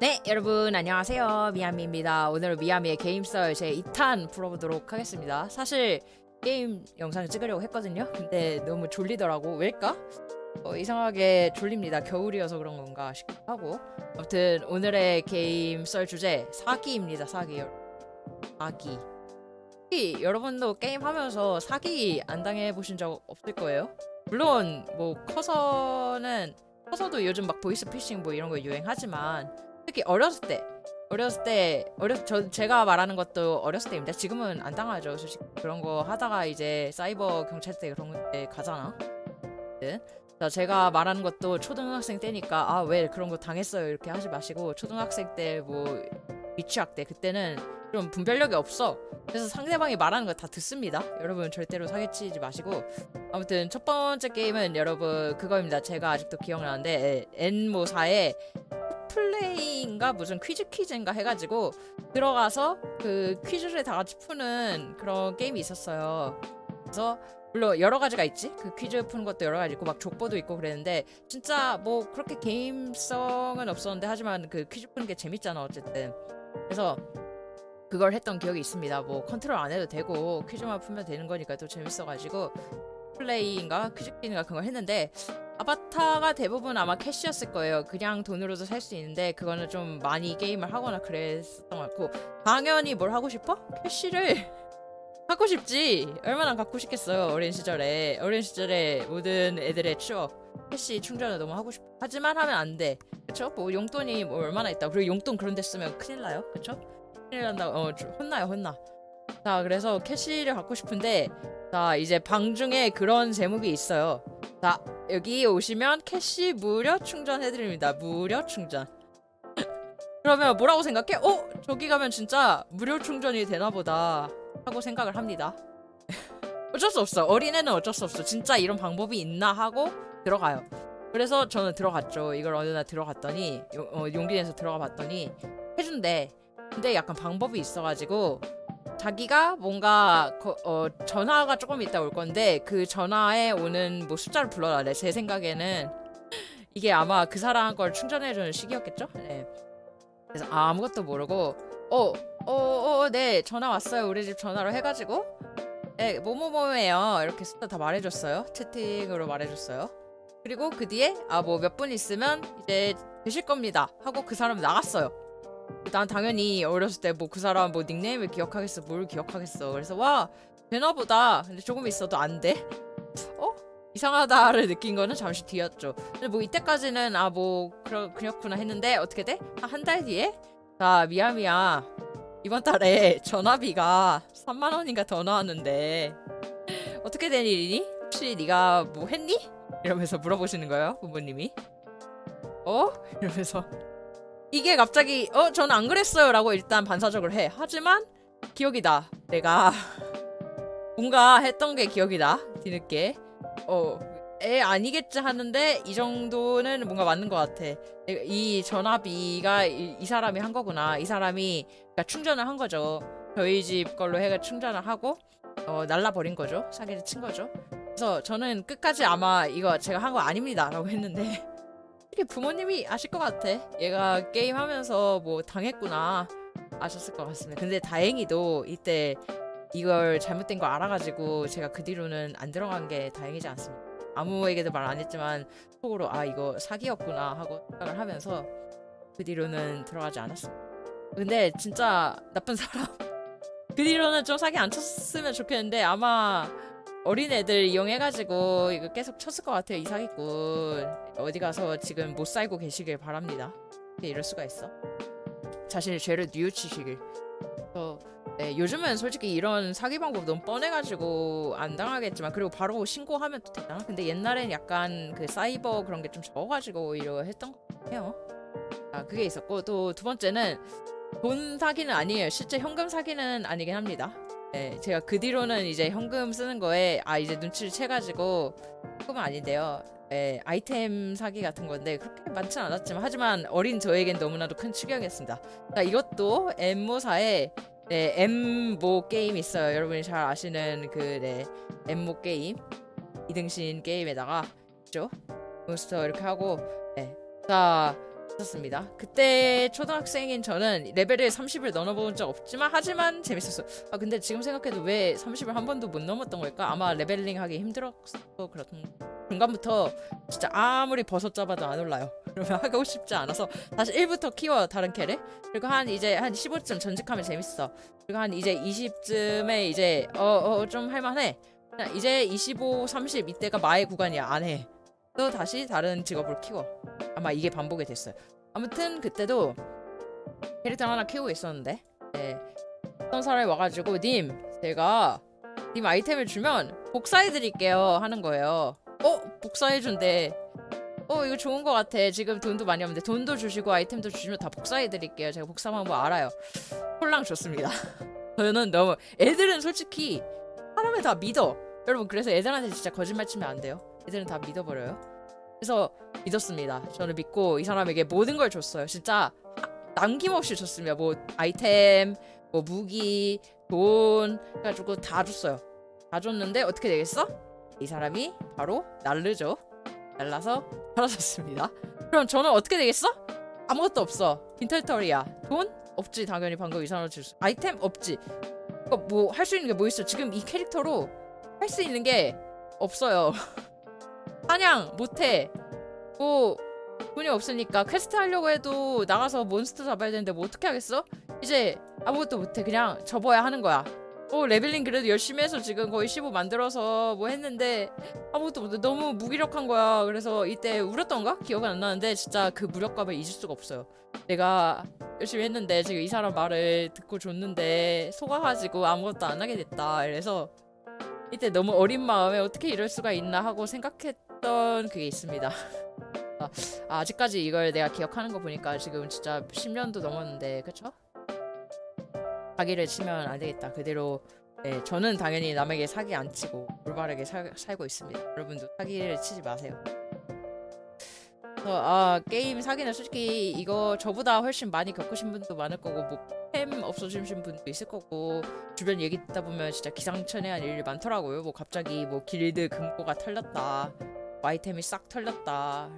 네, 여러분 안녕하세요. 미야미입니다. 오늘 미야미의 게임썰 제 2탄 풀어보도록 하겠습니다. 사실 게임 영상을 찍으려고 했거든요. 근데 너무 졸리더라고. 왜일까? 어, 이상하게 졸립니다. 겨울이어서 그런 건가 싶기도 하고. 아무튼 오늘의 게임썰 주제 사기입니다. 사기. 사기. 사기, 여러분도 게임하면서 사기 안 당해 보신 적 없을 거예요. 물론 뭐 커서는 커서도 요즘 막 보이스피싱 뭐 이런 거 유행하지만 특히 어렸을 때 어렸을 때 어렸 저 제가 말하는 것도 어렸을 때입니다. 지금은 안 당하죠. 솔직히 그런 거 하다가 이제 사이버 경찰대 그런 데 가잖아. 네. 자, 제가 말하는 것도 초등학생 때니까 아 왜 그런 거 당했어요 이렇게 하지 마시고 초등학생 때 뭐 미취학 때 그때는 좀 분별력이 없어. 그래서 상대방이 말하는 거 다 듣습니다. 여러분 절대로 사기치지 마시고 아무튼 첫 번째 게임은 여러분 그거입니다. 제가 아직도 기억나는데 엔모사의 플레이인가 무슨 퀴즈 퀴즈인가 해가지고 들어가서 그 퀴즈를 다 같이 푸는 그런 게임이 있었어요. 그래서 물론 여러 가지가 있지. 그 퀴즈 푸는 것도 여러 가지 있고 막 족보도 있고 그랬는데 진짜 뭐 그렇게 게임성은 없었는데 하지만 그 퀴즈 푸는 게 재밌잖아 어쨌든. 그래서 그걸 했던 기억이 있습니다. 뭐 컨트롤 안 해도 되고 퀴즈만 풀면 되는 거니까 또 재밌어가지고 플레이인가 퀴즈 퀴즈인가 그걸 했는데 아바타가 대부분 아마 캐시였을 거예요. 그냥 돈으로도 살 수 있는데 그거는 좀 많이 게임을 하거나 그랬었던 것 같고 당연히 뭘 하고 싶어? 캐시를 갖고 싶지. 얼마나 갖고 싶겠어요. 어린 시절에 어린 시절에 모든 애들의 추억 캐시 충전을 너무 하고 싶어. 하지만 하면 안 돼. 그쵸? 뭐 용돈이 뭐 얼마나 있다. 그리고 용돈 그런 데 쓰면 큰일 나요. 그쵸? 큰일 난다. 어 혼나요 혼나. 자 그래서 캐시를 갖고 싶은데 자 이제 방 중에 그런 제목이 있어요. 자 여기 오시면 캐시 무료 충전해드립니다. 무료 충전. 그러면 뭐라고 생각해? 어 저기 가면 진짜 무료 충전이 되나 보다 하고 생각을 합니다. 어쩔 수 없어. 어린애는 어쩔 수 없어. 진짜 이런 방법이 있나 하고 들어가요. 그래서 저는 들어갔죠. 이걸 어느 날 들어갔더니 용, 어, 용기 내서 들어가 봤더니 해준대. 근데 약간 방법이 있어가지고 자기가 뭔가 거, 어, 전화가 조금 있다 올 건데 그 전화에 오는 뭐 숫자를 불러달래. 제 생각에는 이게 아마 그 사람 걸 충전해주는 시기였겠죠? 네. 그래서 아, 아무것도 모르고 어, 어, 어, 네 전화 왔어요. 우리 집 전화로 해가지고 네 뭐뭐뭐예요. 이렇게 숫자 다 말해줬어요. 채팅으로 말해줬어요. 그리고 그 뒤에 아 뭐 몇 분 있으면 이제 되실 겁니다. 하고 그 사람 나갔어요. 난 당연히 어렸을 때 뭐 그 사람 뭐 닉네임을 기억하겠어 뭘 기억하겠어 그래서 와 되나보다 근데 조금 있어도 안 돼? 어? 이상하다를 느낀 거는 잠시 뒤였죠 근데 뭐 이때까지는 아뭐 그렇, 그렇구나 했는데 어떻게 돼? 한 달 뒤에? 자 미야미야 이번 달에 전화비가 3만 원인가 더 나왔는데 어떻게 된 일이니? 혹시 네가 뭐 했니? 이러면서 물어보시는 거예요 부모님이 어? 이러면서 이게 갑자기 어 저는 안 그랬어요 라고 일단 반사적으로 해. 하지만 기억이 나. 내가 뭔가 했던 게 기억이 나. 뒤늦게 어애 아니겠지 하는데 이 정도는 뭔가 맞는 것 같아. 이 전화비가 이, 이 사람이 한 거구나. 이 사람이 그러니까 충전을 한 거죠. 저희 집 걸로 해가 충전을 하고 어 날라버린 거죠. 사기를 친 거죠. 그래서 저는 끝까지 아마 이거 제가 한 거 아닙니다 라고 했는데 특히 부모님이 아실 것 같아. 얘가 게임하면서 뭐 당했구나 아셨을 것 같습니다. 근데 다행히도 이때 이걸 잘못된 걸 알아가지고 제가 그 뒤로는 안 들어간 게 다행이지 않습니다. 아무에게도 말 안 했지만 속으로 아 이거 사기였구나 하고 생각을 하면서 그 뒤로는 들어가지 않았습니다. 근데 진짜 나쁜 사람. 그 뒤로는 좀 사기 안 쳤으면 좋겠는데 아마 어린 애들 이용해가지고 이거 계속 쳤을 것 같아요 이 사기꾼 어디 가서 지금 못 살고 계시길 바랍니다. 이럴 수가 있어? 자신의 죄를 뉘우치시길. 어, 네, 요즘은 솔직히 이런 사기 방법 너무 뻔해가지고 안 당하겠지만 그리고 바로 신고하면 또 되잖아 근데 옛날엔 약간 그 사이버 그런 게 좀 적어가지고 오히려 했던 것 같아요. 아 그게 있었고 또 두 번째는 돈 사기는 아니에요. 실제 현금 사기는 아니긴 합니다 네, 제가 그 뒤로는 이제 현금 쓰는 거에 아 이제 눈치를 채가지고 조금은 아닌데요. 네, 아이템 사기 같은 건데 그렇게 많지는 않았지만 하지만 어린 저에겐 너무나도 큰 충격이었습니다. 자 이것도 엠모사의 네, 엠모 게임 있어요. 여러분이 잘 아시는 그 네, 엠모 게임 이등신 게임에다가 있죠. 몬스터 이렇게 하고 네. 자 있었습니다. 그때 초등학생인 저는 레벨을 30을 넘어본 적 없지만 하지만 재밌었어. 아 근데 지금 생각해도 왜 30을 한 번도 못 넘었던 걸까? 아마 레벨링 하기 힘들었어 그렇던 중간부터 진짜 아무리 버섯 잡아도 안 올라요. 그러면 하고 싶지 않아서 다시 1부터 키워 다른 캐를 그리고 한 이제 한 15쯤 전직하면 재밌어. 그리고 한 이제 20쯤에 이제 어어좀 할만해. 이제 25, 30 이때가 마의 구간이야 안 해. 또 다시 다른 직업을 키워. 아마 이게 반복이 됐어요. 아무튼 그때도 캐릭터 하나 키우고 있었는데 네. 어떤 사람이 와가지고 님 제가 님 아이템을 주면 복사해 드릴게요 하는 거예요. 어 복사해 준대. 어 이거 좋은 거 같아. 지금 돈도 많이 없는데 돈도 주시고 아이템도 주시면 다 복사해 드릴게요. 제가 복사 방법 알아요. 홀랑 좋습니다. 저는 너무 애들은 솔직히 사람을 다 믿어. 여러분 그래서 애들한테 진짜 거짓말 치면 안 돼요. 애들은 다 믿어버려요. 그래서 믿었습니다. 저는 믿고 이 사람에게 모든 걸 줬어요. 진짜 하- 남김없이 줬습니다. 뭐 아이템, 뭐 무기, 돈 해가지고 다 줬어요. 다 줬는데 어떻게 되겠어? 이 사람이 바로 날르죠. 날라서 사라졌습니다. 그럼 저는 어떻게 되겠어? 아무것도 없어. 빈털터리야. 돈? 없지 당연히 방금 이 사람 줄 수. 아이템 없지. 그러니까 뭐 할 수 있는 게 뭐 있어? 지금 이 캐릭터로 할 수 있는 게 없어요. 사냥 못해. 뭐 돈이 없으니까 퀘스트 하려고 해도 나가서 몬스터 잡아야 되는데 뭐 어떻게 하겠어? 이제 아무것도 못해. 그냥 접어야 하는 거야. 어 레벨링 그래도 열심히 해서 지금 거의 15 만들어서 뭐 했는데 아무것도 못해. 너무 무기력한 거야. 그래서 이때 울었던가? 기억은 안 나는데 진짜 그 무력감을 잊을 수가 없어요. 내가 열심히 했는데 지금 이 사람 말을 듣고 줬는데 속아가지고 아무것도 안 하게 됐다. 그래서 이때 너무 어린 마음에 어떻게 이럴 수가 있나 하고 생각했 던 그게 있습니다. 아, 아직까지 이걸 내가 기억하는 거 보니까 지금 진짜 10년도 넘었는데 그쵸? 사기를 치면 안 되겠다. 그대로 네, 저는 당연히 남에게 사기 안 치고 올바르게 살, 살고 있습니다. 여러분도 사기를 치지 마세요. 아 게임 사기는 솔직히 이거 저보다 훨씬 많이 겪으신 분도 많을 거고 뭐템 없어지신 분도 있을 거고 주변 얘기 듣다 보면 진짜 기상천외한 일이 많더라고요. 뭐 갑자기 뭐 길드 금고가 털렸다, 뭐 아이템이 싹 털렸다.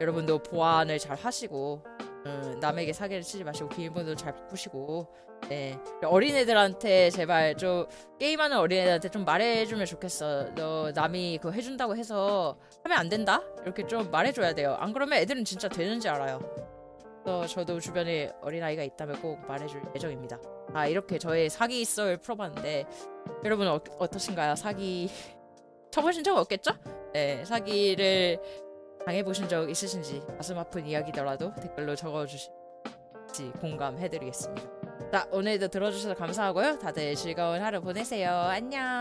여러분도 보안을 잘 하시고 음, 남에게 사기를 치지 마시고 비밀번호 잘 바꾸시고 네 어린애들한테 제발 좀 게임하는 어린애들한테 좀 말해주면 좋겠어. 너 남이 그거 해준다고 해서 하면 안 된다 이렇게 좀 말해줘야 돼요. 안 그러면 애들은 진짜 되는지 알아요. 그래서 저도 주변에 어린아이가 있다면 꼭 말해줄 예정입니다. 아 이렇게 저의 사기 썰 풀어봤는데 여러분 어, 어떠신가요? 사기 쳐보신 적 없겠죠? 네 사기를 당해보신 적 있으신지 가슴 아픈 이야기더라도 댓글로 적어주시 공감해드리겠습니다. 자 오늘도 들어주셔서 감사하고요. 다들 즐거운 하루 보내세요. 안녕.